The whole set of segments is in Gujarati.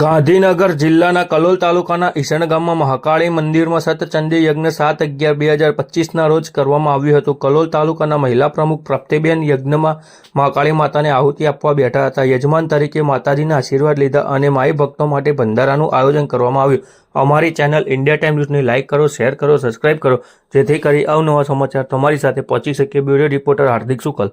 ગાંધીનગર જિલ્લાના કલોલ તાલુકાના ઈસણ ગામમાં મહાકાળી મંદિરમાં સતચંડી યજ્ઞ સાત અગિયાર બે હજાર પચીસના રોજ કરવામાં આવ્યું હતું. કલોલ તાલુકાના મહિલા પ્રમુખ પ્રાપ્તિબેન યજ્ઞમાં મહાકાળી માતાને આહુતિ આપવા બેઠા હતા. યજમાન તરીકે માતાજીના આશીર્વાદ લીધા અને માઈ ભક્તો માટે ભંડારાનું આયોજન કરવામાં આવ્યું. અમારી ચેનલ ઇન્ડિયા ટાઈમ ન્યૂઝને લાઇક કરો, શેર કરો, સબસ્ક્રાઇબ કરો, જેથી કરી અવનવા સમાચાર તમારી સાથે પહોંચી શકે bureau reporter Hardik Shukla.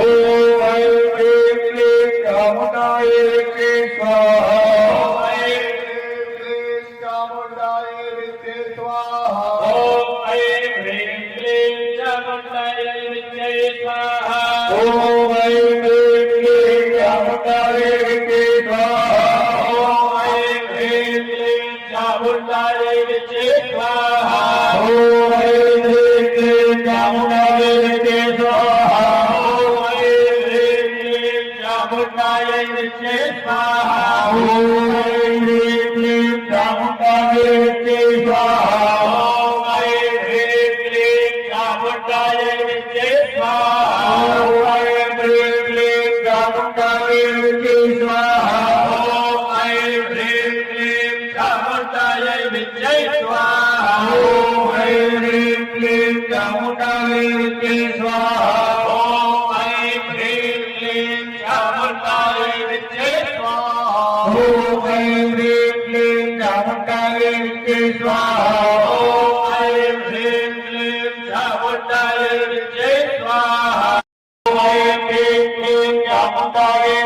Oh.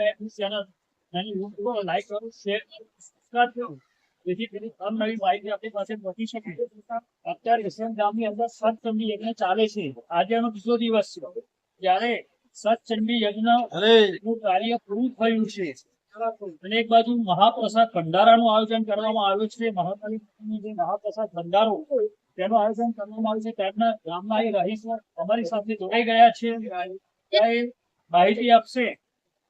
News channel એની વીડિયો લાઈક કરો શેર સબસ્ક્રાઇબ કરો જેથી કરી અવનવી માહિતી આપણી પાસે પહોંચી શકે. અત્યારે ઈસરાન ગામની અંદર સતચંડી યજ્ઞ ચાલે છે. આજે એનો બીજો દિવસ છે. જ્યારે સતચંડી યજ્ઞનું કાર્ય પૂરું થયું છે. અને એક બાજુ મહાપ્રસાદ ભંડારાનું આયોજન કરવામાં આવ્યું છે. મહાકાલી જે મહાપ્રસાદ ભંડારો તેનું આયોજન કરવામાં આવ્યું છે. તેમના ગામના એ રહીશો અમારી સાથે જોડાઈ ગયા છે. માહિતી આપશે.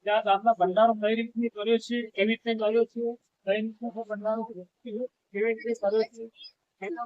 કે ગામના ભંડારો કઈ રીતે કર્યો છે કેવી રીતે કર્યો છે કઈ રીતે ભંડારો કેવી રીતે કર્યો છે એના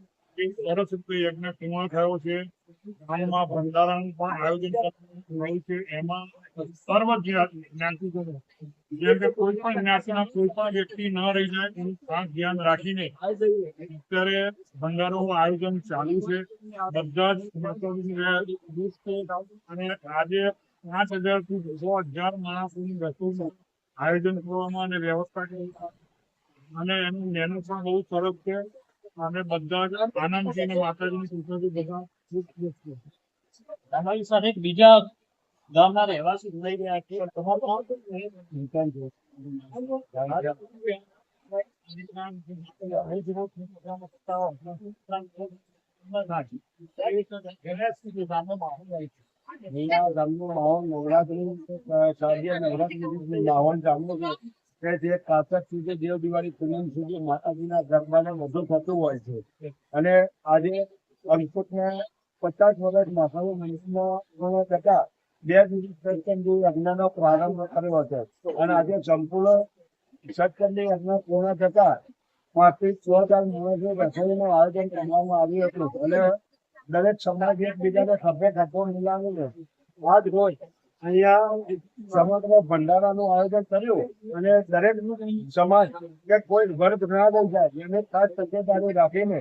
અત્યારે ભંડારાનું આયોજન ચાલુ છે. બધા જ અને આજે પાંચ હજારથી છ હજાર માણસોની વસ્તુનું આયોજન કરવામાં અને વ્યવસ્થા અને એનું મેનુ પણ બહુ સરસ છે. અને બધા જ આનંદજી અને માતાજીની કૃપાથી બધા અમારી સાથે એક બીજા ગામના રહેવાસી જોડાઈ ગયા છે. તમારું માહોલ નવરાત્રી નવરાત્રી માહોલ ગામનો છે કે જે કારતક સુધી દેવ દિવાળી પૂનમ સુધી માતાજીના ગરબાને બધું થતું હોય છે. અને આજે અંકુટને પચાસ વર્ષ માથાનું મંદિરમાં કરતા બે સત્સંગી યજ્ઞનો પ્રારંભ કર્યો છે અને આજે સંપૂર્ણ સત્સંગી યજ્ઞ પૂર્ણ થતા પાંચથી છ હજાર માણસો રસોઈનું આયોજન કરવામાં આવ્યું હતું. અને દરેક સમાજ એકબીજાને ખભે ખભો મિલાવીને આજ રોજ અહીંયા સમગ્ર ભંડારાનું આયોજન કર્યું અને દરેક સમાજ કે કોઈ વર્ગ ના રહી જાય એને ખાસ તકેદારી રાખીને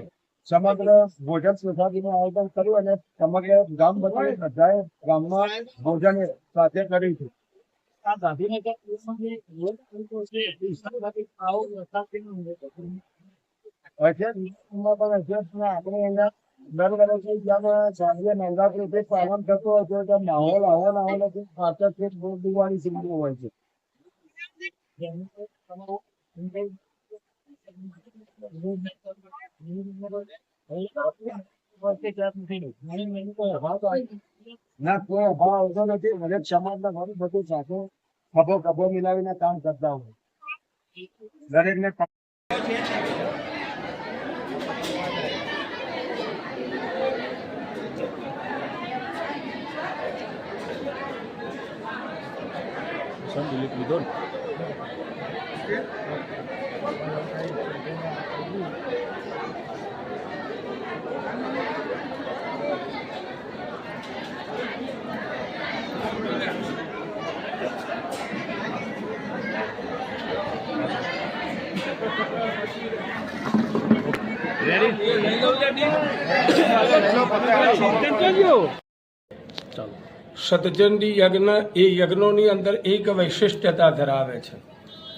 સમગ્ર ભોજન સોસાયટીનું આયોજન કર્યું અને સમગ્ર ગામ બધાએ બધાએ ગામમાં ભોજન સાથે કર્યું છે. આ ને ના આવતો નથી. દરેક સમાજના ઘણું બધું સાથે ખભો ખભો મિલાવીને કામ કરતા હોય. દરેક ને some believe you. Ready? Let's go, Jadi. Let's go, Jadi. સતચંડી યજ્ઞ, એ યજ્ઞોની અંદર એક વૈશિષ્ટ્યતા ધરાવે છે.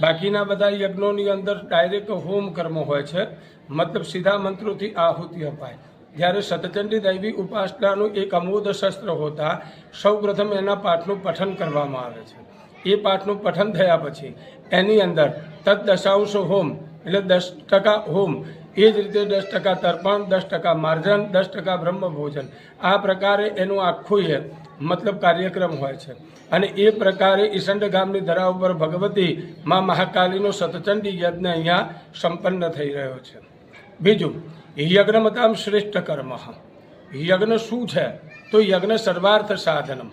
બાકીના બધા યજ્ઞોની અંદર ડાયરેક્ટ હોમ કર્મ હોય છે. મતલબ સીધા મંત્રોથી આહુતિ અપાય. જ્યારે સતચંડી દૈવી ઉપાસનાનું એક અમૂદ શસ્ત્ર હોતા સૌ પ્રથમ એના પાઠનું પઠન કરવામાં આવે છે. એ પાઠનું પઠન થયા પછી એની અંદર તદ હોમ એટલે દસ ટકા હોમ એ જ રીતે દસ ટકા તર્પણ, દસ ટકા માર્જન, દસ ટકા બ્રહ્મ ભોજન આ પ્રકારે એનું આખું એ મતલબ કાર્યક્રમ હોય છે. અને એ પ્રકારે ઈસંડ ગામની ધરા ઉપર ભગવતી માં મહાકાલીનો સતચંડી યજ્ઞ અહીંયા સંપન્ન થઈ રહ્યો છે. બીજું, યજ્ઞમતામ શ્રેષ્ઠ કર્મ. યજ્ઞ શું છે? તો યજ્ઞ સર્વાર્થ સાધનમ.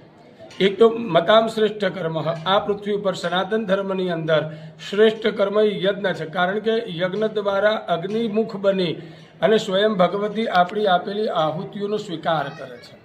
એક તો મતામ શ્રેષ્ઠ કર્મ. આ પૃથ્વી ઉપર સનાતન ધર્મની અંદર શ્રેષ્ઠ કર્મ યજ્ઞ છે. કારણ કે યજ્ઞ દ્વારા અગ્નિમુખ બની અને સ્વયં ભગવતી આપણી આપેલી આહુતિઓનો સ્વીકાર કરે છે.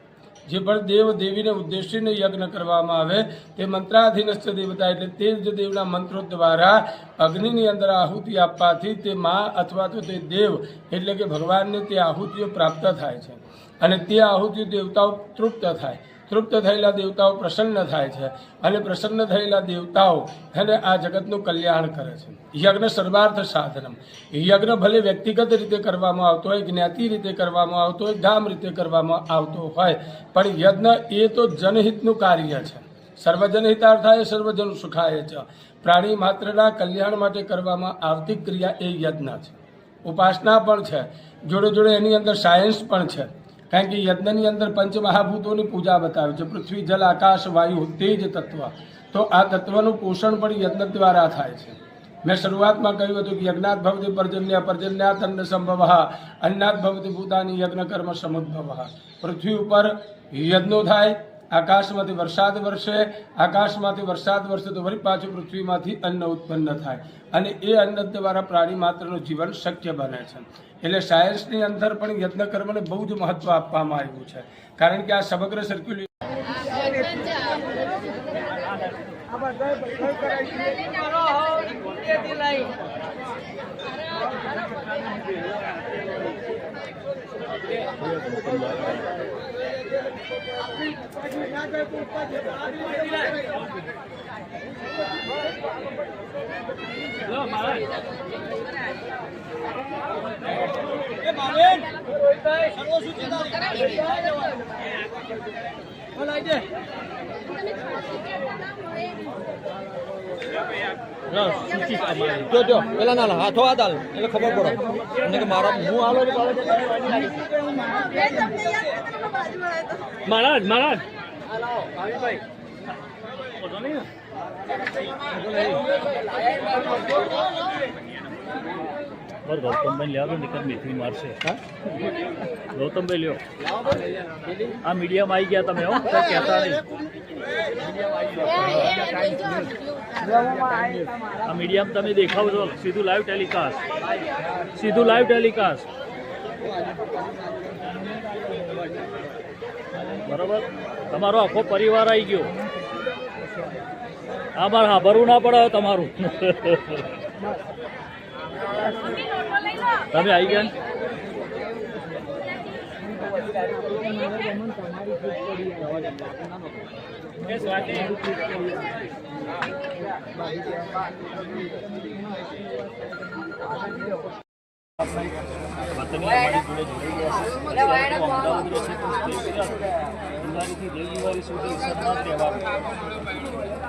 જે પણ દેવ દેવીને ઉદ્દેશીને યજ્ઞ કરવામાં આવે, તે મંત્રાધીનસ્થ દેવતા એટલે તે જ દેવના મંત્રો દ્વારા અગ્નિની અંદર આહુતિ આપવાથી તે મા અથવા તો તે દેવ એટલે કે ભગવાનને તે આહુતિઓ પ્રાપ્ત થાય છે. અને તે આહુતિ દેવતાઓ તૃપ્ત થાય. તૃપ્ત થયેલા દેવતાઓ પ્રસન્ન થાય છે અને પ્રસન્ન થયેલા દેવતાઓ એને આ જગતનું કલ્યાણ કરે છે. યજ્ઞ સર્વાર્થ સાધનમ. યજ્ઞ ભલે વ્યક્તિગત રીતે કરવામાં આવતો હોય, જ્ઞાતિ રીતે કરવામાં આવતો હોય ગામ રીતે કરવામાં આવતો હોય, પણ યજ્ઞ એ તો જનહિતનું કાર્ય છે. સર્વજન હિતાર્થાય સર્વજન સુખાય છે. પ્રાણી માત્રના કલ્યાણ માટે કરવામાં આવતી ક્રિયા એ યજ્ઞ છે. ઉપાસના પણ છે. જોડે જોડે એની અંદર સાયન્સ પણ છે. કારણ કે યજ્ઞની અંદર પંચમહાભૂતોની પૂજા બતાવે છે. પૃથ્વી, જલ, આકાશ, વાયુ, તેજ તત્વ. તો આ તત્વનું પોષણ પણ યજ્ઞ દ્વારા થાય છે. મેં શરૂઆતમાં કહ્યું હતું કે યજ્ઞાત ભવતી પર્જન્ય પર્જન્યાત અન્ન સંભવ, અન્નાત ભવતી ભૂતાની યજ્ઞ કર્મ સમુદ્ભવ. પૃથ્વી ઉપર યજ્ઞો થાય આકાશમાંથી વરસાદ વરસે, આકાશમાંથી વરસાદ વરસે તો વળી પાછું પૃથ્વીમાંથી અન્ન ઉત્પન્ન થાય. અને એ અન્ન દ્વારા પ્રાણી માત્રનું જીવન શક્ય બને છે. એટલે સાયન્સની અંદર પણ યજ્ઞ કર્મને બહુ જ મહત્વ આપવામાં આવ્યું છે. કારણ કે આ સમગ્ર સર્ક્યુલેશન એ માલે રોહિતભાઈ સર્વ સૂચિત જો એટલે ખબર પડે અને કે મારા હું હાલો મહારાજ મહારાજ બસ ગૌતમભાઈ તો નીકળ મેથી મારશે. ગૌતમભાઈ લ્યો. આ મીડિયામાં આવી ગયા તમે હો કહેતા નહીં. આ મીડિયામાં તમે દેખાવ છો સીધું લાઈવ ટેલિકાસ્ટ સીધું લાઈવ ટેલિકાસ્ટ બરોબર? તમારો આખો પરિવાર આવી ગયો. આમાં સાંભળવું ના પડે તમારું. તમે આવી ગયા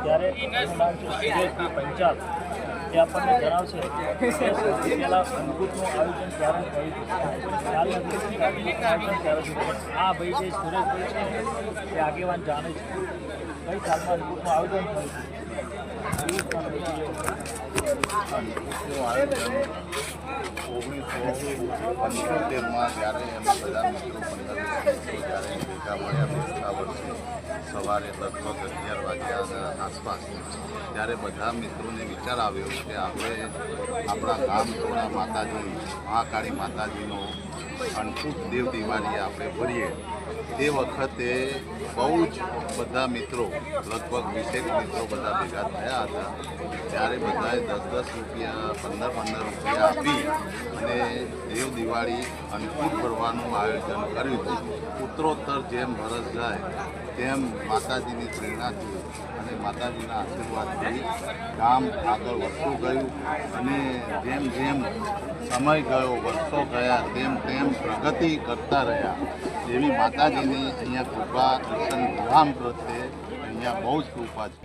ત્યારે પંચાલ એ આપણને જણાવશે, પહેલાં આયોજન ક્યારે આયોજન આ ભાઈ જે સુરેશભાઈ છે તે આગેવાન જાણે છે. કઈ સાલમાં અંકુટનું આયોજન થયું ઓગણીસો પંચોતેરમાં મિત્રો ભેગા મળ્યા બેસતા વર્ષે સવારે લગભગ અગિયાર વાગ્યાના આસપાસ ત્યારે બધા મિત્રોને વિચાર આવ્યો કે આપણે આપણા ગામ થોડા માતાજી, મહાકાળી માતાજીનો અનકૂટ દેવ દિવાળી આપણે ભરીએ. તે વખતે બહુ જ બધા મિત્રો, લગભગ વીસેક મિત્રો બધા ભેગા થયા હતા. ત્યારે બધાએ દસ દસ રૂપિયા, પંદર પંદર રૂપિયા આપી અને દેવ દિવાળી અનકૂટ ભરવાનું આયોજન કર્યું હતું. ઉત્તરોત્તર જેમ વરસ જાય, તેમ માતાજીની પ્રેરણાથી અને માતાજીના આશીર્વાદથી ગામ આગળ વધતું ગયું અને જેમ જેમ સમય ગયો, વર્ષો ગયા, તેમ તેમ પ્રગતિ કરતા રહ્યા. એવી માતાજીની અહીંયા કૃપા કૃષ્ણ ગુલામ પ્રત્યે અહીંયા બહુ જ કૃપા છે.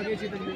લાગે છે તમને